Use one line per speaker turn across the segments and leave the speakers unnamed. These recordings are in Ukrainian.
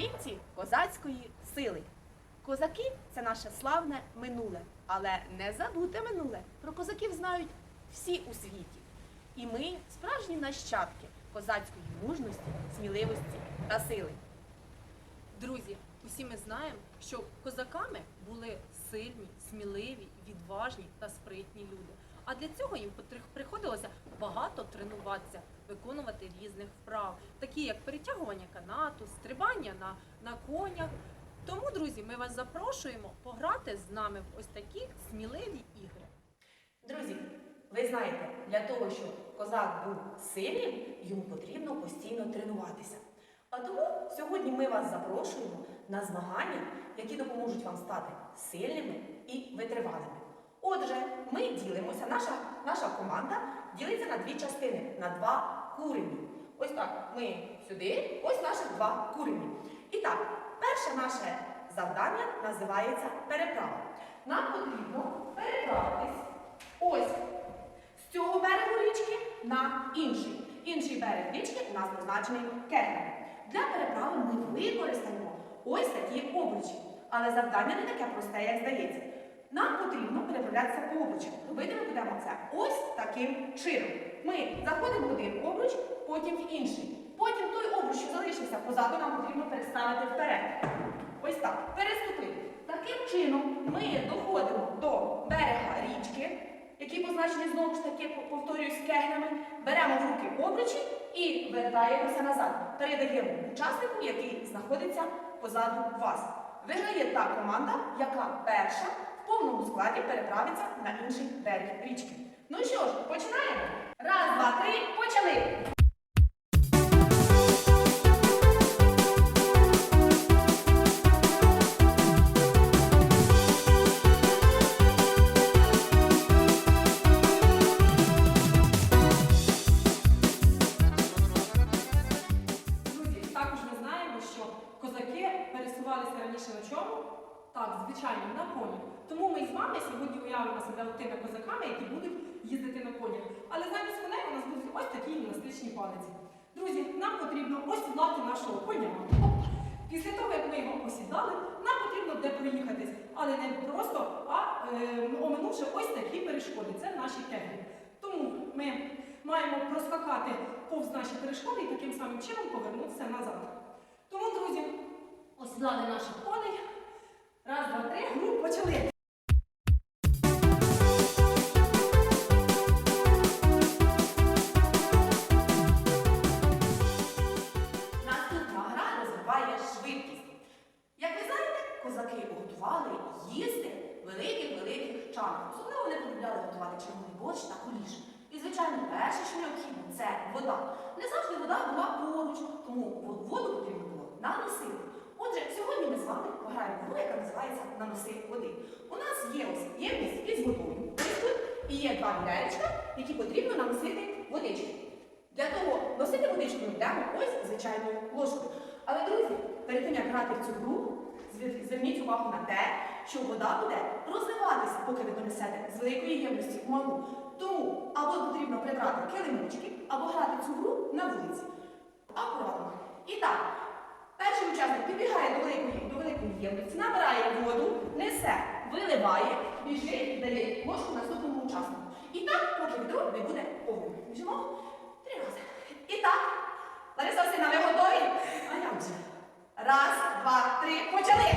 сторінці козацької сили. Козаки це наше славне минуле, але не забуте минуле. Про козаків знають всі у світі. І ми справжні нащадки козацької мужності, сміливості та сили.
Друзі, усі ми знаємо, що козаками були сильні, сміливі, відважні та спритні люди. А для цього їм приходилося багато тренуватися, виконувати різних вправ, такі як перетягування канату, стрибання на, на конях. Тому, друзі, ми вас запрошуємо пограти з нами в ось такі сміливі ігри.
Друзі, ви знаєте, для того, щоб козак був сильним, йому потрібно постійно тренуватися. А тому сьогодні ми вас запрошуємо на змагання, які допоможуть вам стати сильними і витривалими. Отже, ми ділимося, наша, наша команда ділиться на дві частини, на два курені. Ось так, ми сюди, ось наші два курені. І так, перше наше завдання називається переправа. Нам потрібно переправитись ось з цього берегу річки на інший. Інший берег річки у нас позначений кегами. Для переправи ми використаємо ось такі обручі. Але завдання не таке просте, як здається. Нам потрібно переправлятися по обручам. Робити ми будемо це ось таким чином. Ми заходимо в один обруч, потім в інший. Потім той обруч, що залишився позаду, нам потрібно переставити вперед. Ось так. Переступити. Таким чином ми доходимо до берега річки, який позначений знову ж таки, повторюю, з кеглями, беремо в руки обручі і вертаємося назад. Передаємо учаснику, який знаходиться позаду вас. Виграє та команда, яка перша повному складі переправиться на інший берег річки. Ну що ж, починаємо? Раз, два, три, почали!
Друзі, також ми знаємо, що козаки пересувалися раніше на чому? Так, звичайно, на коні. Тому ми з вами сьогодні уявимо себе тими козаками, які будуть їздити на конях. Але замість коней у нас будуть ось такі гімнастичні палиці. Друзі, нам потрібно осідлати нашого коня. Після того, як ми його осідали, нам потрібно де проїхатись, але не просто, а е, оминувши ось такі перешкоди. Це наші кеглі. Тому ми маємо проскакати повз наші перешкоди і таким самим чином повернутися назад. Тому, друзі, осідлали наших коней. Раз, два, три, ну, почали.
Наступна гра розвиває швидкість. Як ви знаєте, козаки готували їсти великих-великих чанах. Особливо вони полюбляли готувати червоний борщ та куліш. І, звичайно, перше, що необхідно, це вода. Не завжди вода була поруч, тому воду потрібно було наносити. Отже, сьогодні ми з вами пограємо гру, яка називається Наноси води. У нас є ось ємність із водою. І є два відеречка, які потрібно наносити водички. Для того носити водичку ми йдемо ось звичайною ложкою. Але, друзі, перед тим як грати в цю гру, зверніть увагу на те, що вода буде розливатися, поки ви донесете з великої ємності в малу. Тому або потрібно прибрати килимочки, або грати цю гру на вулиці. Акуратно. І так, перший учасник підбігає до великої, до великої ємниці, набирає воду, несе, виливає, біжить дає ложку наступному учаснику. І так, поки відро не буде повним. Біжимо три рази. І так, Лариса Васильівна, ви готові? А як же? Раз, два, три, почали!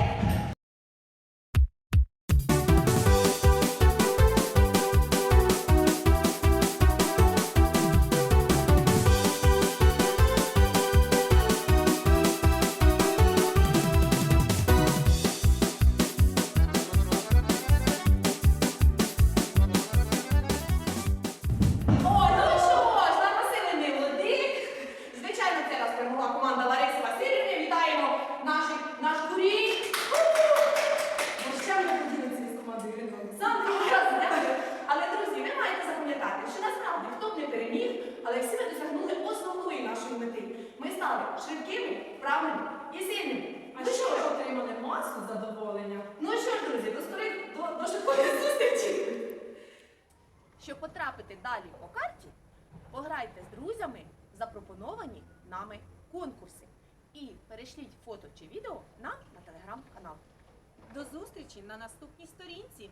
Але всі ми досягнули основної нашої мети. Ми стали швидкими, вправними і сильними.
А
Ну
що
ж,
отримали масу задоволення?
ну що ж, друзі, до скорих до, до швидкої зустрічі. Щоб потрапити далі по карті, пограйте з друзями запропоновані нами конкурси. І і перешліть фото чи відео нам на телеграм-канал.
До зустрічі на наступній сторінці.